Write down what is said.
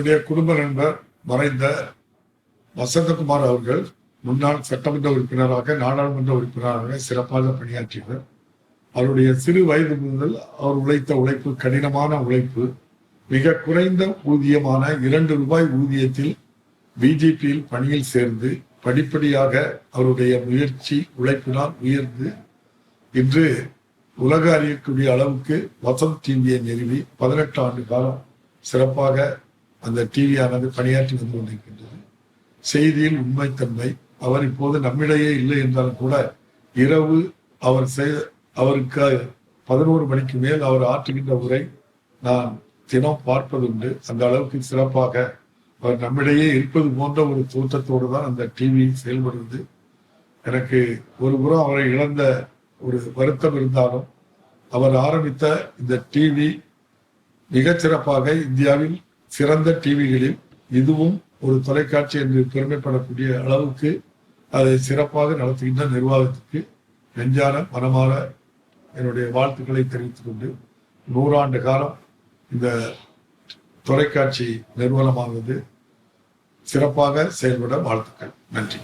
என்னுடைய குடும்ப நண்பர் மறைந்த வசந்தகுமார் அவர்கள் முன்னாள் சட்டமன்ற உறுப்பினராக நாடாளுமன்ற உறுப்பினராக சிறப்பாக பணியாற்றியவர். அவருடைய சிறு வயது முதல் அவர் உழைத்த உழைப்பு கடினமான உழைப்பு மிக குறைந்த ஊதியமான இரண்டு ரூபாய் ஊதியத்தில் பிஜேபியில் பணியில் சேர்ந்து படிப்படியாக அவருடைய முயற்சி உழைப்பினால் உயர்ந்து இன்று உலக அறியக்கூடிய அளவுக்கு வசந்த் டிவியை நிறுவி பதினெட்டு ஆண்டு காலம் சிறப்பாக அந்த டிவியானது பணியாற்றி வந்து கொண்டிருக்கின்றது. செய்தியில் உண்மைத்தன்மை அவர் இப்போது நம்மிடையே இல்லை என்றாலும் கூட இரவு அவர் செய் அவருக்கு பதினோரு மணிக்கு மேல் அவர் ஆற்றுகின்ற உரை நான் தினம் பார்ப்பதுண்டு. அந்த அளவுக்கு சிறப்பாக அவர் நம்மிடையே இருப்பது போன்ற ஒரு தோற்றத்தோடு தான் அந்த டிவி செயல்படுவது. எனக்கு ஒரு புறம் அவரை இழந்த ஒரு வருத்தம் இருந்தாலும் அவர் ஆரம்பித்த இந்த டிவி மிகச்சிறப்பாக இந்தியாவில் சிறந்த டிவிகளில் இதுவும் ஒரு தொலைக்காட்சி என்று பெருமைப்படக்கூடிய அளவுக்கு அதை சிறப்பாக நடத்துகின்ற நிர்வாகத்துக்கு நெஞ்சான மனமாற என்னுடைய வாழ்த்துக்களை தெரிவித்துக் கொண்டு நூறாண்டு காலம் இந்த தொலைக்காட்சி நிறுவனமானது சிறப்பாக செயல்பட வாழ்த்துக்கள். நன்றி.